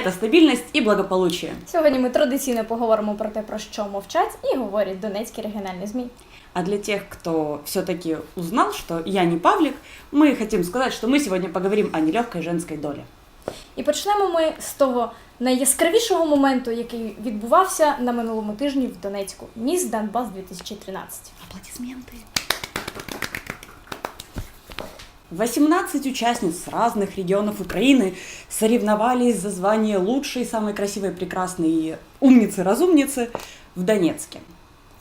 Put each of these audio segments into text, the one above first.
это стабильность и благополучие. Сьогодні ми традиційно поговоримо про те, про що мовчать, і говорять донецькі регіональні змі. А для тех, кто все-таки узнал, что я не Павлик, мы хотим сказать, что мы сегодня поговорим о нелегкой женской доле. І почнемо ми з того найяскравішого моменту, який відбувався на минулому тижні в Донецьку. Міс Донбас 2013. Аплодисменты. 18 участниц с разных регионов Украины соревновались за звание лучшей, самой красивой, прекрасной умницы-разумницы в Донецке.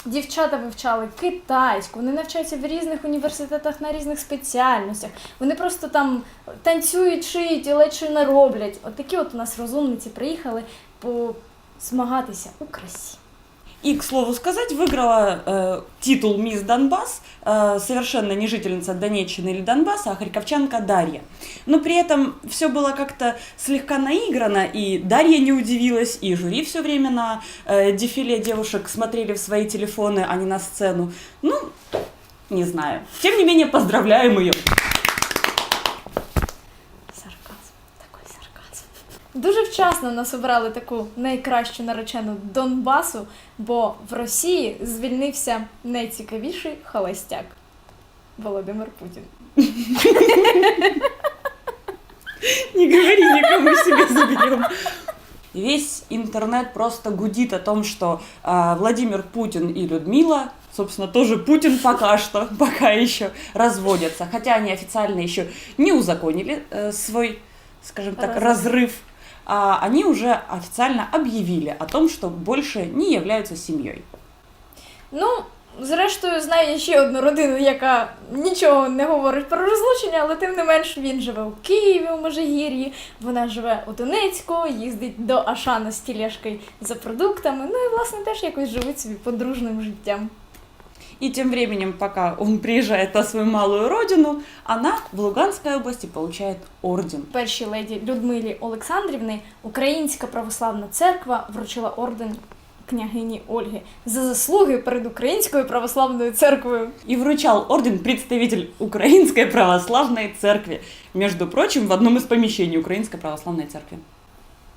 Дівчата вивчали китайську, вони навчаються в різних університетах на різних спеціальностях. Вони просто там танцюють, шиють і ледь що не роблять. От такі от у нас розумниці приїхали позмагатися у красі. И, к слову сказать, выиграла э, титул «Мисс Донбасс» э, совершенно не жительница Донеччины или Донбасса, а харьковчанка Дарья. Но при этом все было как-то слегка наиграно, и Дарья не удивилась, и жюри все время на э, дефиле девушек смотрели в свои телефоны, а не на сцену. Ну, не знаю. Тем не менее, поздравляем ее. Дуже вчасно нас обрали таку найкращу наречену Донбасу, бо в Росії звільнився найцікавіший холостяк Володимир Путін. Не говори никому себе заберем. Весь интернет просто гудит о том, что э, Владимир Путин и Людмила, собственно, тоже Путин пока что, пока еще разводятся. Хотя они официально еще не узаконили э, свой, скажем так, Разрыв. они уже официально объявили о том, что больше не являются семьей. Ну, зрештою, знаю ще одну родину, яка нічого не говорить про розлучення, але тим не менш він живе у Києві, у Межигір'ї, вона живе у Донецьку, їздить до Ашана з тілешкою за продуктами. Ну і власне теж якось живуть собі подружним життям. И тем временем, пока он приезжает на свою малую родину, она в Луганской области получает орден. Першій леді Людмилі Олександрівни Українська православна церква вручила орден княгині Ольги за заслуги перед Українською православною церквою. И вручал орден представитель Украинской Православной Церкви. Между прочим, в одном из помещений Украинской Православной Церкви.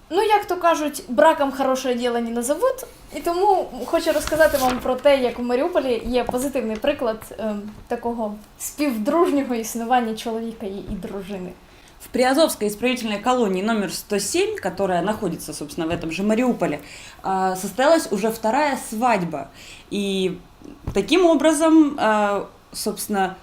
Ну, як то кажуть, браком хороше діло не назовуть. І тому хочу розказати вам про те, як у Маріуполі є позитивний приклад ем, такого співдружнього існування чоловіка і, і дружини. В Приазовской исправительной колонии номер 107, которая находится, собственно, в этом же Мариуполе, состоялась уже вторая свадьба. И таким образом, собственно,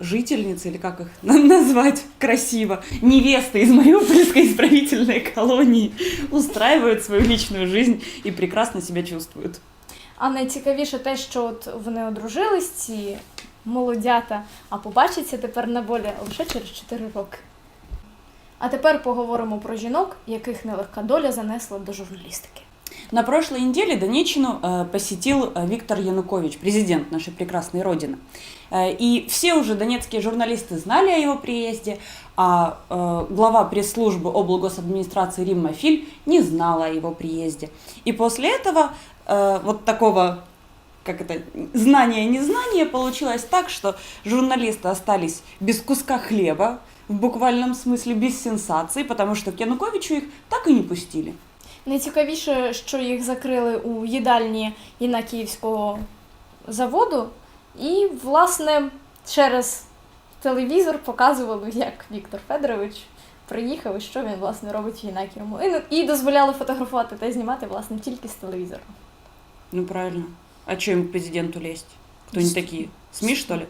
жительницы, или как их на- назвать красиво, невесты из Мариупольской исправительной колонии устраивают свою личную жизнь и прекрасно себя чувствуют. А найцікавіше те, що от вони одружились, ці молодята, а побачаться тепер на волі лише через 4 роки. А тепер поговоримо про жінок, яких нелегка доля занесла до журналістики. На прошлой неделе Донеччину э, посетил э, Виктор Янукович, президент нашей прекрасной Родины. Э, и все уже донецкие журналисты знали о его приезде, а глава пресс-службы облгосадминистрации Римма Филь не знала о его приезде. И после этого вот такого как это, знание-незнание получилось так, что журналисты остались без куска хлеба, в буквальном смысле без сенсаций, потому что к Януковичу их так и не пустили. Найцікавіше, що їх закрили у їдальні Інакіївського заводу, і, власне, через телевізор показували, як Віктор Федорович приїхав і що він власне робить в Єнакієвому. І, ну, і дозволяли фотографувати та знімати власне тільки з телевізора. Ну правильно. А им к президенту лезть? Кто они такие? СМИ, что ли?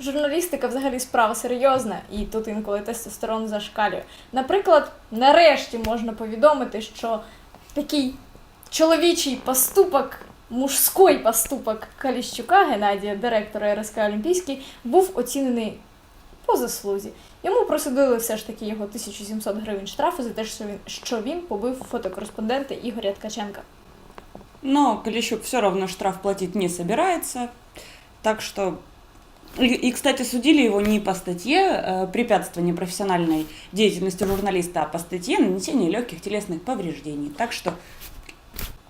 Журналістика взагалі справа серйозна, і тут інколи тестостерон зашкалює. Наприклад, нарешті можна повідомити, що такий чоловічий поступок, мужський поступок Каліщука Геннадія, директора РСК Олімпійський, був оцінений по заслузі. Йому присудили все ж таки його 1700 гривень штрафу за те, що він, що він побив фотокореспондента Ігоря Ткаченка. Но Полищук все равно штраф платить не собирается. Так что... И, и, кстати, судили его не по статье э, препятствования профессиональной деятельности журналиста, а по статье нанесения легких телесных повреждений. Так что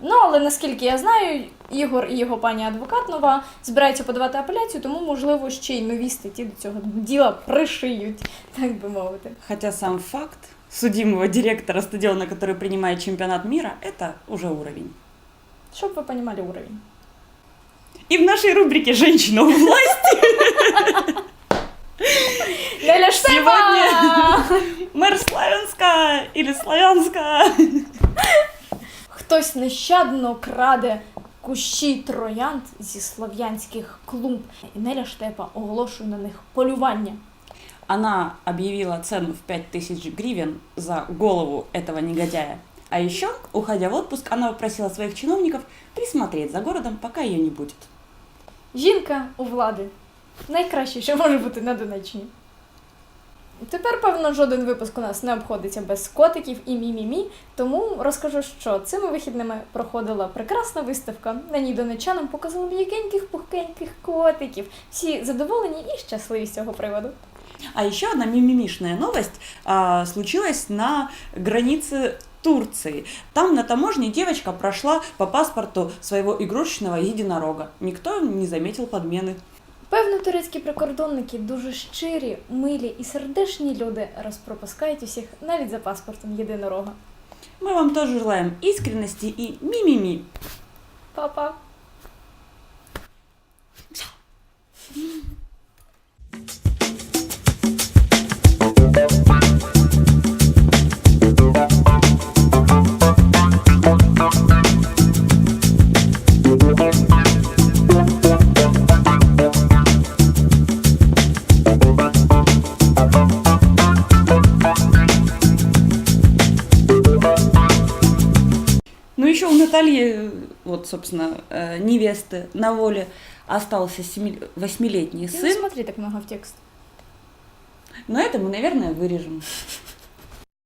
Ну, але наскільки я знаю, Ігор і його пані адвокат нова збираються подавати апеляцію, тому, можливо, ще й нові статті до цього діла пришиють, так би мовити. Хотя сам факт судимого директора стадиона, который принимает чемпионат мира, это уже уровень. Щоб ви розуміли уровень. И в нашей рубрике «Женщина у власти» или Славянска. Хтось нещадно краде кущі троянд зі слов'янських клумб. І Неля Штепа оголошує на них полювання. Она объявила цену в 5000 гривен за голову этого негодяя. А еще, уходя в отпуск, она попросила своих чиновников присмотреть за городом, пока ее не будет. Жінка у влади. Найкраще, що може бути на Донеччині. Тепер, певно, жоден випуск у нас не обходиться без котиків і мі-мі-мі, тому розкажу, що цими вихідними проходила прекрасна виставка. На ній донечанам показали м'якеньких пухкеньких котиків. Всі задоволені і щасливі з цього приводу. А еще одна мимимишная новость а, случилась на границе Турции. Там на таможне девочка прошла по паспорту своего игрушечного единорога. Никто не заметил подмены. Певно, турецькі прикордонники дуже щирі, милі і сердечні люди розпропускають усіх навіть за паспортом єдинорога. Мы вам тоже желаем искренности и мимими. Па-па! Ну, еще у Натальи, вот, собственно, э, невесты на воле остался восьмилетний сын. смотри так много в текст. Но это мы, наверное, вырежем.